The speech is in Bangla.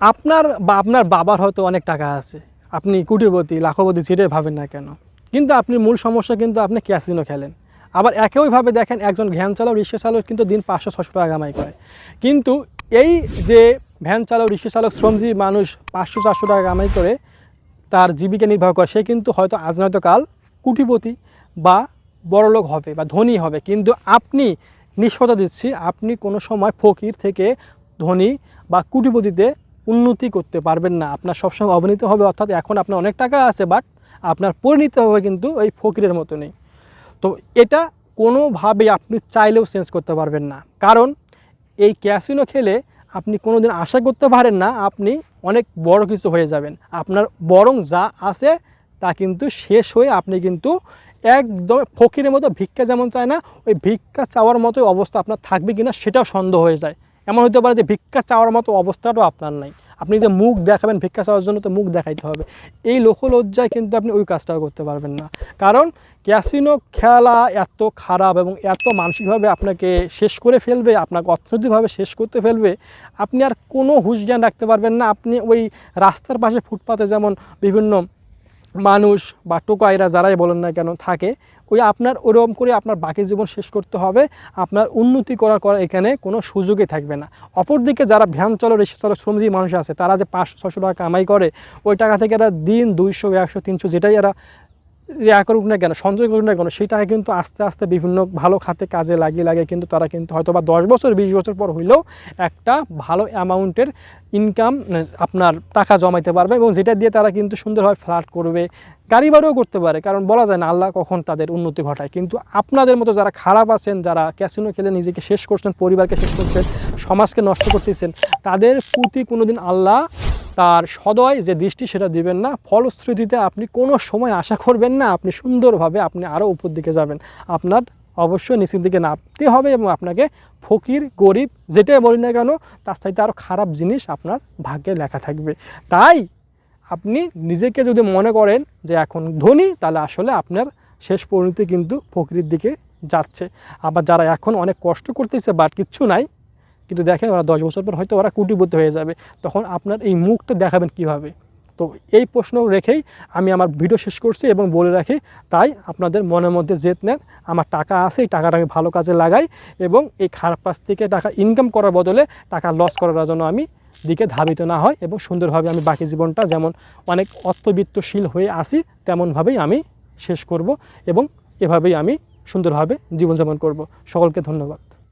আপনার বা আপনার বাবার হয়তো অনেক টাকা আছে। আপনি কুটিপতি লাখপতি যেটাই ভাবেন না কেন। কিন্তু আপনি মূল সমস্যা কিন্তু আপনি ক্যাসিনো খেলেন। আবার একইভাবে দেখেন একজন ভ্যান চালক, রিক্সা চালক কিন্তু দিন পাঁচশো, ছশো টাকা কামাই করে। কিন্তু এই যে ভ্যান চালক, রিক্সা চালক, শ্রমজীবী মানুষ পাঁচশো, চারশো টাকা কামাই করে তার জীবিকা নির্বাহ করে, সে কিন্তু হয়তো আজ নয়তো কাল কুটিপতি বা বড়লোক হবে বা ধনী হবে। কিন্তু আপনি নিষ্পতা দিচ্ছি, আপনি কোনো সময় ফকির থেকে ধনী বা কুটিপতিতে উন্নতি করতে পারবেন না। আপনার সবসময় অবনীত হবে, অর্থাৎ এখন আপনার অনেক টাকা আছে বাট আপনার পরিণত হবে কিন্তু ওই ফকিরের মতো নেই তো এটা কোনোভাবেই আপনি চাইলেও চেঞ্জ করতে পারবেন না। কারণ এই ক্যাসিনো খেলে আপনি কোনোদিন আশা করতে পারেন না, আপনি অনেক বড় কিছু হয়ে যাবেন। আপনার বরং যা আছে তা কিন্তু শেষ হয়ে আপনি কিন্তু একদম ফকিরের মতো ভিক্ষা যেমন চায় না, ওই ভিক্ষা চাওয়ার মতো অবস্থা আপনার থাকবে কিনা সেটাও সন্দেহ হয়ে যায়। এমন হতে পারে যে ভিক্ষা চাওয়ার মতো অবস্থাটাও আপনার নাই। আপনি যে মুখ দেখাবেন, ভিক্ষা চাওয়ার জন্য তো মুখ দেখাইতে হবে। এই লোকলজ্জায় কিন্তু আপনি ওই কাজটাও করতে পারবেন না। কারণ ক্যাসিনো খেলা এত খারাপ এবং এত মানসিকভাবে আপনাকে শেষ করে ফেলবে, আপনাকে অর্থনৈতিকভাবে শেষ করতে ফেলবে, আপনি আর কোনো হুশ জ্ঞান রাখতে পারবেন না। আপনি ওই রাস্তার পাশে ফুটপাতে যেমন বিভিন্ন মানুষ বা টোকাইরা যারাই বলেন না কেন থাকে ওই আপনার ওরকম করে আপনার বাকি জীবন শেষ করতে হবে। আপনার উন্নতি করার করার এখানে কোনো সুযোগই থাকবে না। অপরদিকে যারা ভ্যান চলো, রিক্সা চলো, শ্রমজীবী মানুষ আছে, তারা যে পাঁচশো ছশো টাকা কামাই করে, ওই টাকা থেকে এরা দিন দুইশো, একশো, তিনশো, যেটাই এরা ইয়া করুক না কেন, সঞ্চয় করুক না কেন সেটাকে কিন্তু আস্তে আস্তে বিভিন্ন ভালো খাতে কাজে লাগিয়ে লাগিয়ে কিন্তু তারা কিন্তু হয়তো বা দশ বছর, বিশ বছর পর হইলেও একটা ভালো অ্যামাউন্টের ইনকাম আপনার টাকা জমাইতে পারবে এবং যেটা দিয়ে তারা কিন্তু সুন্দরভাবে ফ্ল্যাট করবে, গাড়ি বাড়িও করতে পারে। কারণ বলা যায় না, আল্লাহ কখন তাদের উন্নতি ঘটায়। কিন্তু আপনাদের মতো যারা খারাপ আছেন, যারা ক্যাসিনো খেলে নিজেকে শেষ করছেন, পরিবারকে শেষ করছেন, সমাজকে নষ্ট করতেছেন, তাদের প্রতি কোনোদিন আল্লাহ তার সদয় যে দৃষ্টি সেটা দিবেন না। ফলশ্রুতিতে আপনি কোনো সময় আশা করবেন না, আপনি সুন্দরভাবে আপনি আরও উপর দিকে যাবেন। আপনার অবশ্যই নিচের দিকে নামতে হবে এবং আপনাকে ফকির, গরিব যেটাই বলি না কেন, তার সাথে আরও খারাপ জিনিস আপনার ভাগ্যে লেখা থাকবে। তাই আপনি নিজেকে যদি মনে করেন যে এখন ধনী, তাহলে আসলে আপনার শেষ পরিণতি কিন্তু ফকিরের দিকে যাচ্ছে। আবার যারা এখন অনেক কষ্ট করতেছে, বাট কিচ্ছু নাই কিন্তু দেখেন ওরা দশ বছর পর হয়তো ওরা কুটিবদ্ধ হয়ে যাবে। তখন আপনার এই মুখটা দেখাবেন কীভাবে? তো এই প্রশ্ন রেখেই আমি আমার ভিডিও শেষ করছি এবং বলে রাখি, তাই আপনাদের মনের মধ্যে জেদ নেন, আমার টাকা আছে, এই টাকাটা আমি ভালো কাজে লাগাই এবং এই খারাপ কাজ থেকে টাকা ইনকাম করার বদলে টাকা লস করার জন্য আমি দিকে ধাবিত না হয় এবং সুন্দরভাবে আমি বাকি জীবনটা যেমন অনেক অর্থবিত্তশীল হয়ে আসি তেমনভাবেই আমি শেষ করব এবং এভাবেই আমি সুন্দরভাবে জীবনযাপন করব। সকলকে ধন্যবাদ।